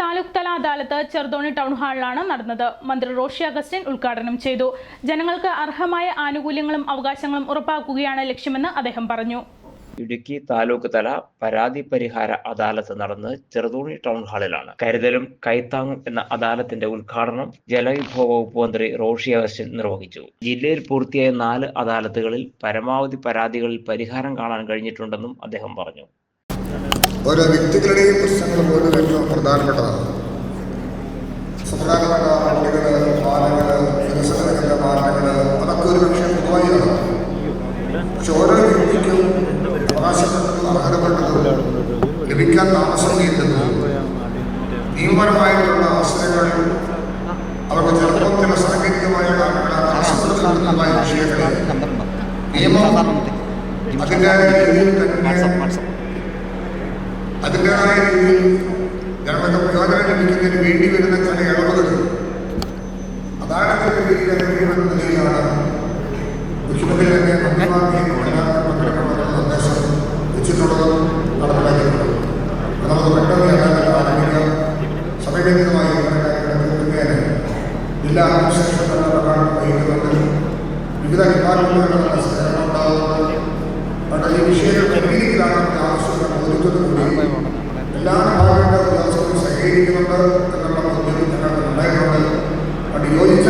താലൂക്ക് തല അദാലത്ത് ചെറുതോണി ടൗൺ ഹാളിലാണ് നടന്നത്. മന്ത്രി റോഷി അഗസ്റ്റിൻ ഉദ്ഘാടനം ചെയ്തു. ജനങ്ങൾക്ക് അർഹമായ ആനുകൂല്യങ്ങളും അവകാശങ്ങളും ഉറപ്പാക്കുകയാണ് ലക്ഷ്യമെന്ന് അദ്ദേഹം പറഞ്ഞു. ഇടുക്കി താലൂക്ക് തല പരാതി പരിഹാര അദാലത്ത് നടന്ന് ചെറുതോണി ടൗൺ ഹാളിലാണ്. കരുതലും കൈത്താങ്ങും എന്ന അദാലത്തിന്റെ ഉദ്ഘാടനം ജലവിഭവ വകുപ്പ് മന്ത്രി റോഷി അഗസ്റ്റിൻ നിർവഹിച്ചു. ജില്ലയിൽ പൂർത്തിയായ നാല് അദാലത്തുകളിൽ പരമാവധി പരാതികളിൽ പരിഹാരം കാണാൻ കഴിഞ്ഞിട്ടുണ്ടെന്നും അദ്ദേഹം പറഞ്ഞു. ഓരോ വ്യക്തികളുടെയും പ്രശ്നങ്ങൾ പോലും ഏറ്റവും പ്രധാനപ്പെട്ടതാണ്. സുപ്രധാനപ്പെട്ട പള്ളികൾ പാലങ്ങൾ വികസനത്തിന്റെ മാറ്റങ്ങൾ അതൊക്കെ ഒരു പക്ഷേ പൊതുവായി നടക്കും പക്ഷെ ഓരോ വ്യക്തിക്കും അവകാശപ്പെട്ടതും അർഹതപ്പെട്ടതും ലഭിക്കാൻ താമസം നീട്ടുന്നു നിയമപരമായിട്ടുള്ള അവസരങ്ങൾ അവർക്ക് ചെറുപ്പത്തിന് ചില സാങ്കേതികമായ കാരണങ്ങളാൽ വിഷയങ്ങൾ നിയമം അതിന്റെ തന്നെ അതിന്റെതായ രീതിയിൽ ജനങ്ങൾക്ക് പ്രയോജനം ലഭിക്കുന്നതിന് വേണ്ടി വരുന്ന ചില ഇളവുകൾ. അതാണ് അനുവദിക്കുന്ന നിലയിലാണ് മുഖ്യമന്ത്രി തന്നെ വിവിധ വിഭാഗങ്ങളിലുള്ള സഹകരണം ഉണ്ടാകുന്നത് ഈ വിഷയങ്ങൾ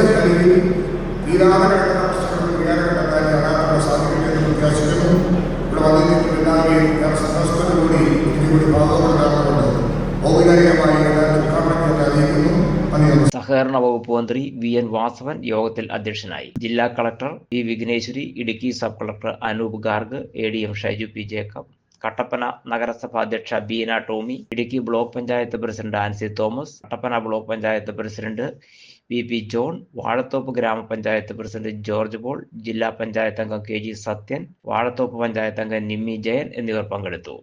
നിലയിൽ തീരാതെ കിടക്കുന്ന പ്രശ്നങ്ങൾക്ക് പരിഹാരം കണ്ടെത്താൻ കാണാനുള്ള സാധിക്കുമെന്ന് പ്രത്യാശിക്കുന്നു ഇവിടെ എല്ലാവരെയും ഞാൻ സന്തോഷത്തോടുകൂടി ഔപചാരികമായി അറിയിക്കുന്നു. സഹകരണ വകുപ്പ് മന്ത്രി വി എൻ വാസവൻ യോഗത്തിൽ അധ്യക്ഷനായി. ജില്ലാ collector V Vigneshwari Idukki sub collector Anoop Garg A D M Shaiju P Jacob Kattappana നഗരസഭ അധ്യക്ഷ Beena Tomy Idukki block panchayat president Ancy Thomas Kattappana block panchayat president V P John Vazhathope ഗ്രാമപഞ്ചായത്ത് president George Paul ജില്ലാ പഞ്ചായത്ത് അംഗം K G Sathyan Vazhathope panchayat അംഗം നിമ്മി ജയൻ എന്നിവർ പങ്കെടുത്തു.